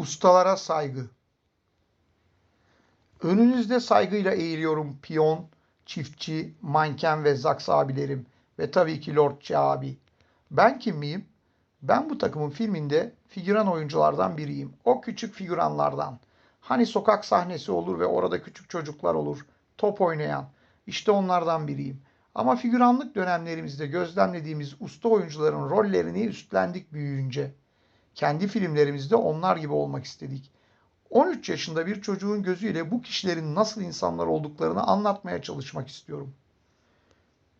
Ustalara saygı. Önünüzde saygıyla eğiliyorum piyon, çiftçi, manken ve zaks abilerim ve tabii ki Lordçı abi. Ben kim miyim? Ben bu takımın filminde figüran oyunculardan biriyim. O küçük figüranlardan. Hani sokak sahnesi olur ve orada küçük çocuklar olur. Top oynayan. İşte onlardan biriyim. Ama figüranlık dönemlerimizde gözlemlediğimiz usta oyuncuların rollerini üstlendik büyüyünce. Kendi filmlerimizde onlar gibi olmak istedik. 13 yaşında bir çocuğun gözüyle bu kişilerin nasıl insanlar olduklarını anlatmaya çalışmak istiyorum.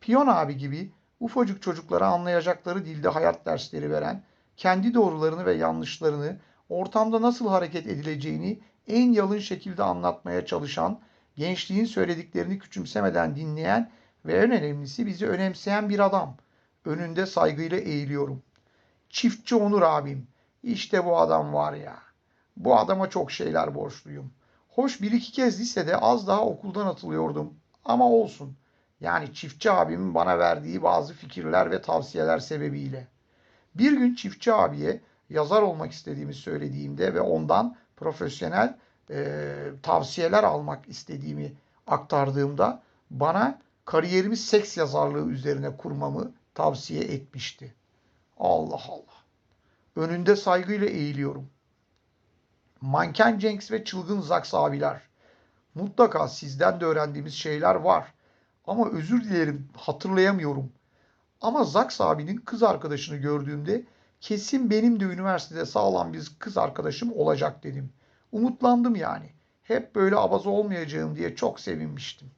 Piyon abi gibi ufacık çocuklara anlayacakları dilde hayat dersleri veren, kendi doğrularını ve yanlışlarını, ortamda nasıl hareket edileceğini en yalın şekilde anlatmaya çalışan, gençliğin söylediklerini küçümsemeden dinleyen ve en önemlisi bizi önemseyen bir adam. Önünde saygıyla eğiliyorum. Çiftçi Onur abim. İşte bu adam var ya. Bu adama çok şeyler borçluyum. Hoş bir iki kez lisede az daha okuldan atılıyordum. Ama olsun. Yani çiftçi abimin bana verdiği bazı fikirler ve tavsiyeler sebebiyle. Bir gün çiftçi abiye yazar olmak istediğimi söylediğimde ve ondan profesyonel e, tavsiyeler almak istediğimi aktardığımda bana kariyerimi seks yazarlığı üzerine kurmamı tavsiye etmişti. Allah Allah. Önünde saygıyla eğiliyorum. Manken Cenks ve çılgın Zaks abiler. Mutlaka sizden de öğrendiğimiz şeyler var. Ama özür dilerim hatırlayamıyorum. Ama Zaks abinin kız arkadaşını gördüğümde kesin benim de üniversitede sağlam bir kız arkadaşım olacak dedim. Umutlandım yani. Hep böyle abaza olmayacağım diye çok sevinmiştim.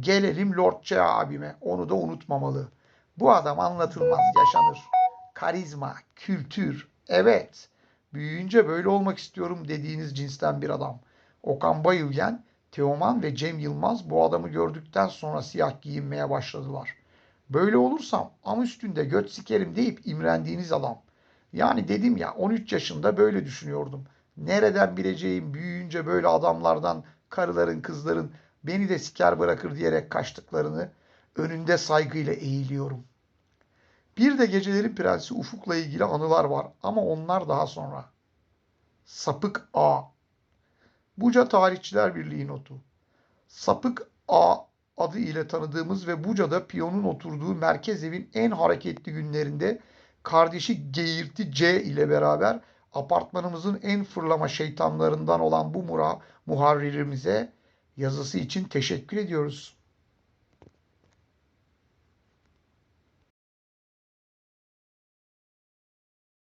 Gelelim Lord C abime. Onu da unutmamalı. Bu adam anlatılmaz yaşanır. Karizma, kültür, evet. Büyüyünce böyle olmak istiyorum dediğiniz cinsten bir adam. Okan Bayülgen, Teoman ve Cem Yılmaz bu adamı gördükten sonra siyah giyinmeye başladılar. Böyle olursam am üstünde göt sikerim deyip imrendiğiniz adam. Yani dedim ya 13 yaşında böyle düşünüyordum. Nereden bileceğim büyüyünce böyle adamlardan karıların kızların beni de siker bırakır diyerek kaçtıklarını önünde saygıyla eğiliyorum. Bir de Gecelerin Prensi Ufuk'la ilgili anılar var ama onlar daha sonra. Sapık A. Buca Tarihçiler Birliği notu. Sapık A adı ile tanıdığımız ve Buca'da piyonun oturduğu merkez evin en hareketli günlerinde kardeşi Geğirti C ile beraber apartmanımızın en fırlama şeytanlarından olan bu mura muharririmize yazısı için teşekkür ediyoruz.